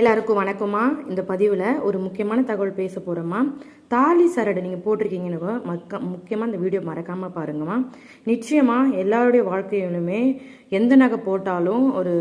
எல்லாருக்கும் வணக்கம்மா. இந்த பதிவில் ஒரு முக்கியமான தகவல் பேச போகிறோம்மா தாலி சரடு நீங்கள் போட்டிருக்கீங்கன்னு மக்க முக்கியமாக இந்த வீடியோ மறக்காமல் பாருங்கம்மா. நிச்சயமாக எல்லாருடைய வாழ்க்கையிலுமே எந்த நகை போட்டாலும் ஒரு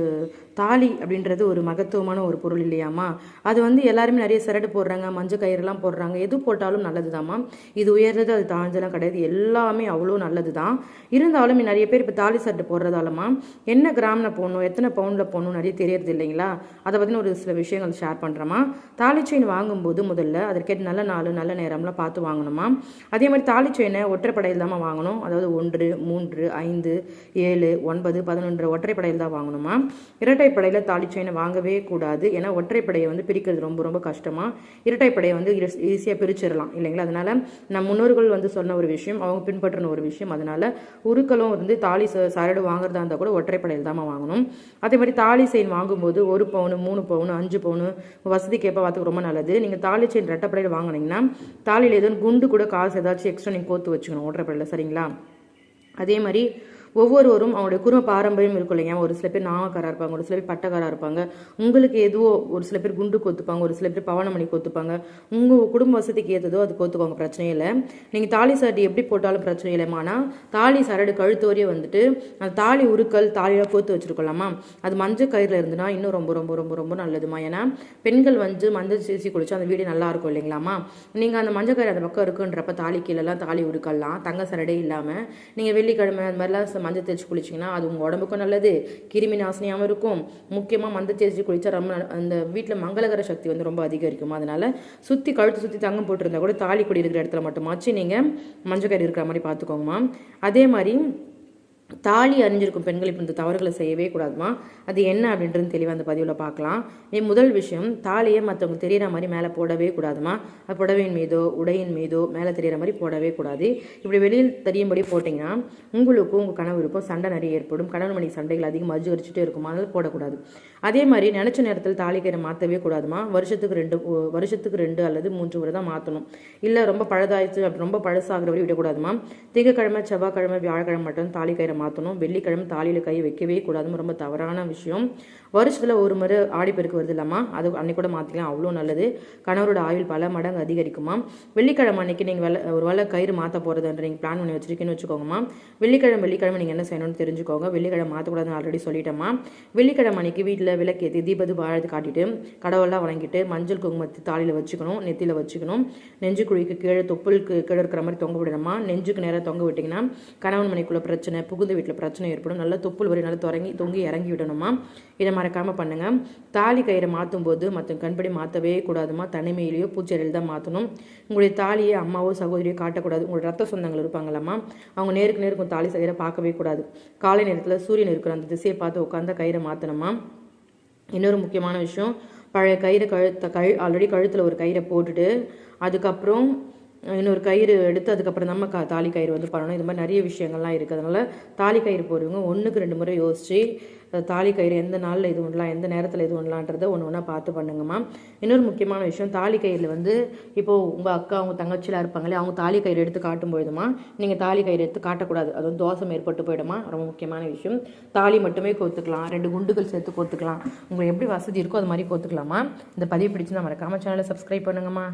தாலி அப்படின்றது ஒரு மகத்துவமான ஒரு பொருள் இல்லையாம்மா. அது வந்து எல்லாருமே நிறைய சரடு போடுறாங்க மஞ்சள் கயிறுலாம் போடுறாங்க. எது போட்டாலும் நல்லதுதாம்மா. இது உயர்றது அது தாழ்ந்தெல்லாம் கிடையாது. எல்லாமே அவ்வளோ நல்லது தான் இருந்தாலும் நிறைய பேர் இப்போ தாலி சரடு போடுறதாலமா என்ன கிராமில் போடணும் எத்தனை பவுண்டில் போடணும் நிறைய தெரியறது இல்லைங்களா? அதை பற்றின ஒரு சில விஷயங்கள் ஷேர் பண்ணுறோமா தாலி செயின் வாங்கும்போது முதல்ல அதற்கேற்ற நல்ல நாள் நல்ல நேரம்லாம் பார்த்து வாங்கணுமா? அதே மாதிரி தாலி செயினை ஒற்றைப்படையில் தான் வாங்கணும். அதாவது ஒன்று மூன்று ஐந்து ஏழு ஒன்பது பதினொன்று ஒற்றைப்படையில் தான் வாங்கணுமா? இரட்டைப்படையில் தாலி செயினை வாங்கவே கூடாது. ஏன்னா ஒற்றைப்படையை வந்து பிரிக்கிறது ரொம்ப ரொம்ப கஷ்டமா? இரட்டைப்படையை வந்து ஈஸியாக பிரிச்சிடலாம் இல்லைங்களா? அதனால் நம் முன்னோர்கள் வந்து சொன்ன ஒரு விஷயம் அவங்க பின்பற்றின ஒரு விஷயம். அதனால் உருக்களும் வந்து தாலி ச- சரடு வாங்குறதா இருந்தால் கூட ஒற்றைப்படையில் தான் வாங்கணும். அதே மாதிரி தாலி செயின் வாங்கும்போது ஒரு பவுன் மூணு பவுனு அஞ்சு போகணும். வசதிக்கு ஏற்ப பார்த்துக்க ரொம்ப நல்லது. நீங்கள் தாலி செயின் ரெட்டப்படையில் வாங்குனீங்கன்னா தாலியில் எதுவும் குண்டு கூட காசு ஏதாச்சும் எக்ஸ்ட்ரா நீங்கள் கோத்து வச்சுக்கணும் ஒற்றைப்படையில் சரிங்களா? அதே மாதிரி ஒவ்வொருவரும் அவங்களுடைய குடும்ப பாரம்பரியம் இருக்கும் இல்லைங்க ஒரு சில பேர் நாமக்காரா இருப்பாங்க ஒரு சில பேர் பட்டக்காரா இருப்பாங்க. உங்களுக்கு எதுவோ ஒரு சில பேர் குண்டு கொத்துப்பாங்க ஒரு சில பேர் பவனமணி கொத்துப்பாங்க. உங்கள் குடும்ப வசதிக்கு ஏற்றதோ அது கொத்துக்கோங்க பிரச்சனை இல்லை. நீங்கள் தாலி சரடி எப்படி போட்டாலும் பிரச்சனை இல்லைமானா தாலி சரடு கழுத்து வந்துட்டு அந்த தாலி உருக்கள் தாலியாக கோத்து வச்சிருக்கலாமா? அது மஞ்சள் கயிறில் இருந்துன்னா இன்னும் ரொம்ப ரொம்ப ரொம்ப ரொம்ப நல்லதுமா ஏன்னா பெண்கள் வந்து மஞ்சள் சீசி குளிச்சு அந்த வீடு நல்லா இருக்கும் இல்லைங்களாம்மா. நீங்கள் அந்த மஞ்சள் கயிறு அந்த பக்கம் இருக்குன்றப்ப தாலி கீழெல்லாம் தாலி உருக்கலாம். தங்க சரடே இல்லாமல் நீங்கள் வெள்ளிக்கிழமை அந்த மாதிரிலாம் மஞ்சள் தேய்ச்சி குளிச்சிங்கன்னா அது உங்கள் உடம்புக்கும் நல்லது. கிருமி நாசினியாகவும் இருக்கும். முக்கியமாக மஞ்சள் தேய்ச்சி குளித்தா ரொம்ப அந்த வீட்டில் மங்களகர சக்தி வந்து ரொம்ப அதிகரிக்கும். அதனால் சுற்றி கழுத்து சுற்றி தங்கம் போட்டிருந்தா கூட தாலி குடி இருக்கிற இடத்துல மட்டுமாச்சு நீங்கள் மஞ்சள் கறி இருக்கிற மாதிரி பார்த்துக்கோங்கம்மா அதே மாதிரி தாலி அறிஞ்சிருக்கும் பெண்கள் இப்போ இந்த தவறுகளை செய்யவே கூடாதுமா? அது என்ன அப்படின்றது தெளிவாக அந்த பதிவில் பார்க்கலாம். நீ முதல் விஷயம் தாலியை மற்றவங்க தெரியிற மாதிரி மேலே போடவே கூடாதுமா? அது புடவையின் மீதோ உடையின் மீதோ மேலே தெரியிற மாதிரி போடவே கூடாது. இப்படி வெளியில் தெரியும்படி போட்டிங்கன்னா உங்களுக்கும் உங்கள் கணவருக்கும் சண்டை நிறைய ஏற்படும். கணவன் மணி சண்டைகள் அதிகமாக அதிகரிச்சுட்டே இருக்கும்? அதனால போடக்கூடாது. அதே மாதிரி நினச்ச நேரத்தில் தாலிக்கயிறை மாற்றவே கூடாதுமா? வருஷத்துக்கு ரெண்டு வருஷத்துக்கு ரெண்டு அல்லது மூன்று முறை தான் மாற்றணும் இல்லை ரொம்ப பழுதாயிடுச்சு அப்படி ரொம்ப பழசாகிற வரை விடக்கூடாதுமா? திங்கக்கிழமை செவ்வாய்க்கிழமை வியாழக்கிழமை மட்டும் தாலி கயிறை மாற்றணும் வெள்ளிக்கிழமை தாலியில் கை வைக்கவே கூடாதுன்னு ரொம்ப தவறான விஷயம். வருஷத்தில் ஒரு முறை ஆடிப்பெருக்கு வருது இல்லாமா அது அன்னைக்கு கூட மாற்றிக்கலாம் அவ்வளோ நல்லது. கணவரோட ஆயுள் பல மடங்கு அதிகரிக்குமா? வெள்ளிக்கிழமை அன்னைக்கு நீங்கள் வெள்ள ஒரு வேளை கயிறு மாற்ற போகிறதுன்ற நீங்கள் பிளான் பண்ணி வச்சிருக்கீங்கன்னு வச்சுக்கோங்கம்மா. வெள்ளிக்கிழமை வெள்ளிக்கிழமை நீங்கள் என்ன செய்யணும்னு தெரிஞ்சுக்கோங்க. வெள்ளிக்கிழமை மாற்றக்கூடாதுன்னு ஆல்ரெடி சொல்லிட்டேம்மா. வெள்ளிக்கிழமை அன்னைக்கு வீட்டில் விளக்கேற்றி தீபது வாழத்து காட்டிட்டு கடவுளாக வணங்கிட்டு மஞ்சள் குங்குமத்து தாலியில் வச்சுக்கணும் நெத்தியில் வச்சுக்கணும். நெஞ்சு குழிக்கு கீழே தொப்புளுக்கு கீழே இருக்கிற மாதிரி தொங்க விடணுமா நெஞ்சுக்கு நேராக தொங்க விட்டிங்கன்னா கணவன் மணிக்குள்ள பிரச்சனை புகுந்து வீட்டில் பிரச்சனை ஏற்படும். நல்லா தொப்புள் வரை நல்லா தொடங்கி தொங்கி இறங்கி விடணுமா? இதை மறக்காமல் பண்ணுங்கள் தாலி கயிறை மாற்றும் போது மற்ற கண்படி மாற்றவே கூடாதுமா? தனிமையிலேயோ பூச்செடியில் தான் மாற்றணும் உங்களுடைய தாலியை அம்மாவோ சகோதரியோ காட்டக்கூடாது. உங்களுடைய ரத்த சொந்தங்கள் இருப்பாங்களாம்மா அவங்க நேருக்கு நேருக்கு தாலி கயிறை பார்க்கவே கூடாது. காலை நேரத்தில் சூரியன் இருக்கிற அந்த திசையை பார்த்து உட்காந்து கயிறை மாற்றணுமா இன்னொரு முக்கியமான விஷயம் பழைய கயிறு கழுத்த கழு ஆல்ரெடி கழுத்தில் ஒரு கயிறை போட்டுட்டு அதுக்கப்புறம் இன்னொரு கயிறு எடுத்து அதுக்கப்புறம் நம்ம கா தாலி கயிறு வந்து பண்ணணும் இது மாதிரி நிறைய விஷயங்கள்லாம் இருக்குது அதனால் தாலி கயிறு போடுவீங்க ஒன்றுக்கு ரெண்டு முறை யோசித்து தாலி கயிறு எந்த நாளில் இது பண்ணலாம் எந்த நேரத்தில் இது பண்ணலான்றதை ஒன்று ஒன்றா பார்த்து பண்ணுங்கம்மா இன்னொரு முக்கியமான விஷயம் தாலி கயிறில் வந்து இப்போது உங்கள் அக்கா அவங்க தங்கச்சிலாம் இருப்பாங்களே அவங்க தாலி கயிறு எடுத்து காட்டும் பொழுதுமா நீங்கள் தாலி கயிறு எடுத்து காட்டக்கூடாது. அது வந்து தோசம் ஏற்பட்டு போயிடுமா ரொம்ப முக்கியமான விஷயம். தாலி மட்டுமே கோத்துக்கலாம். ரெண்டு குண்டுகள் சேர்த்து கோத்துக்கலாம். உங்களுக்கு எப்படி வசதி இருக்கோ அது மாதிரி கோத்துக்கலாமா இந்த பதிவு பிடிச்சிருந்தா மறக்காம சேனலை சப்ஸ்கிரைப் பண்ணுங்கம்மா